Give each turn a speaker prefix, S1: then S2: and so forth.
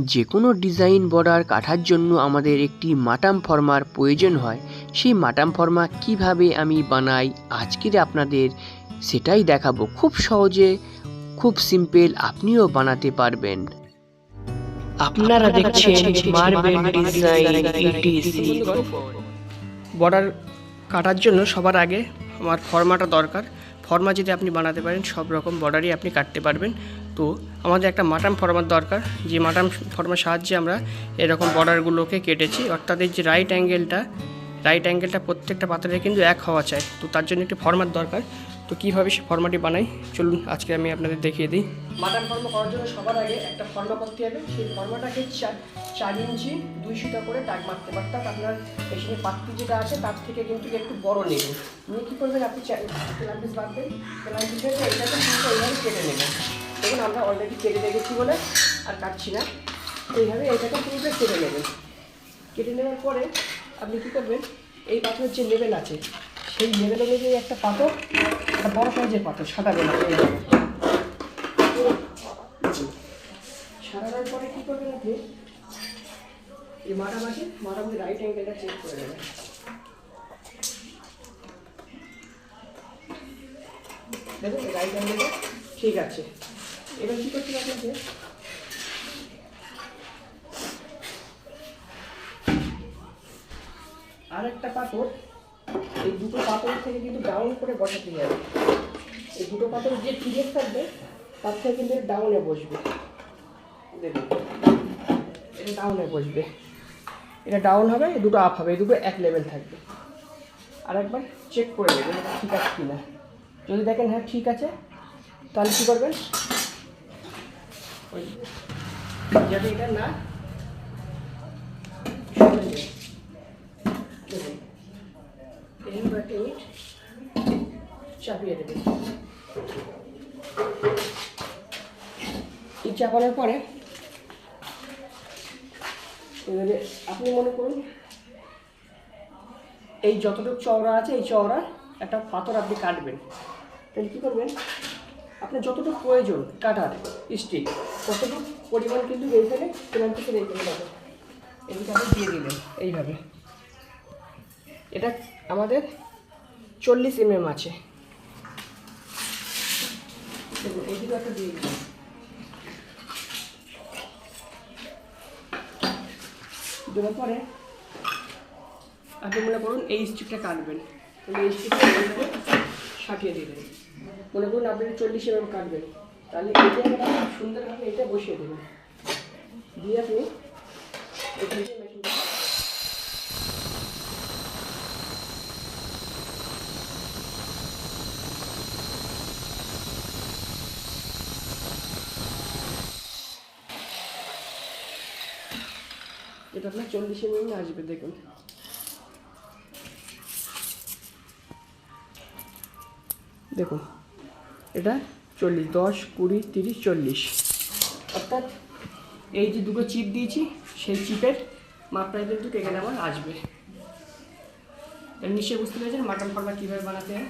S1: যে কোনো design border কাটার জন্য আমাদের একটি মাটাম ফর্মার প্রয়োজন হয়। সেই মাটাম ফর্মা কীভাবে আমি বানাই আজকের আপনাদের সেটাই দেখাবো। খুব সহজে খুব সিম্পল আপনিও বানাতে পারবেন। আপনারা দেখছেন মার্বেল ডিজাইন ইটিসি
S2: বর্ডার কাটার জন্য সবার আগে আমার ফর্মাটা দরকার। ফর্মা যদি আপনি বানাতে পারেন সব রকম বর্ডারই আপনি কাটতে পারবেন। তো আমাদের একটা মাটাম ফর্মার দরকার। যে মাটাম ফর্মার সাহায্যে আমরা এরকম বর্ডারগুলোকে কেটেছি। অর্থাৎ এই যে রাইট অ্যাঙ্গেলটা রাইট অ্যাঙ্গেলটা প্রত্যেকটা পাথরে কিন্তু এক হওয়া চাই। তো তার জন্য একটি ফর্মার দরকার। তো কীভাবে সে ফর্মাটি বানাই? চলুন, আজকে আমি আপনাদের দেখিয়ে দিই। মাটাম ফর্মা করার জন্য সবার আগে একটা ফর্মা করতে হবে। সেই ফর্মাটাকে চার চার ইঞ্চি, দুই সুতা করে দাগ মারতে পারতাম আপনার মেশিনে পাত্তি যেটা আছে, তার থেকে কিন্তু একটু বড় নেবেন নিয়ে কী করবেন? আপনি প্লান্টিস বাঁধবেন প্লান্টিস এটাকে কিন্তু এইভাবে কেটে নেবেন। দেখুন, আমরা অলরেডি কেটে রেখেছি বলে আর কাটছি না। এইভাবে এটাকে পুরোটা কেটে নেবেন। কেটে নেওয়ার পরে আপনি কী করবেন, এই পাথরের যে লেভেল আছে, সেই লেভেল অনুযায়ী একটা পাথর, একটা বড় সাইজের পাথর, সাদা বেলা সারানোর পরে কী করবেন আপনি, এই মাটামাটি মাটামাটি রাইট অ্যাঙ্গেলটা চেক করে নেবেন। দেখুন রাইট অ্যাঙ্গেলটা ঠিক আছে। এবার কী করতে আপনাকে? আর একটা পাথর, এই দুটো পাথর থেকে কিন্তু ডাউন করে বসাতে যাবে এই দুটো পাথর যে টিকেট থাকবে, তার থেকে কিন্তু ডাউনে বসবে। দেখুন, এটা ডাউনে বসবে। এটা ডাউন হবে দুটো আপ হবে দুটো এক লেভেল থাকবে। আর একবার চেক করে নেবেন ঠিক আছে কি না যদি দেখেন হ্যাঁ ঠিক আছে, তাহলে কী করবেন? যাতে এটা না চাপিয়ে ইট চাপানোর পরে এবারে আপনি মনে করুন এই যতটুকু চওড়া আছে এই চওড়া একটা পাথর আপনি কাটবেন তাহলে কী করবেন আপনার যতটুকু প্রয়োজন কাটার স্টিক ততটুকু পরিমাণ কিন্তু এইখানে সেখান থেকে রেখে দেবেন এদিকে আপনি দিয়ে দিলেন এইভাবে। এটা আমাদের চল্লিশ এমএম আছে। দেখুন একটা দিয়ে দিলাম। দেওয়ার পরে আপনি মনে করুন এই স্টিকটা কাটবেন। এই স্টিকটা সাটিয়ে দিলেন মনে করুন আপনি চল্লিশ এমএম কাটবেন। তাহলে এটা আপনি সুন্দরভাবে এটা বসিয়ে দেবেন দিয়ে আপনি এটা আপনার চল্লিশ এমএম আসবে, দেখুন। দেখুন, এটা চল্লিশ, দশ, কুড়ি, তিরিশ, চল্লিশ। অর্থাৎ এই যে দুটো চিপ দিয়েছি, সেই চিপের মাপটা কিন্তু এখানে আমার আসবে। নিশ্চয়ই বুঝতে পেরেছেন মাটন ফর্মা কীভাবে বানাতে হয়?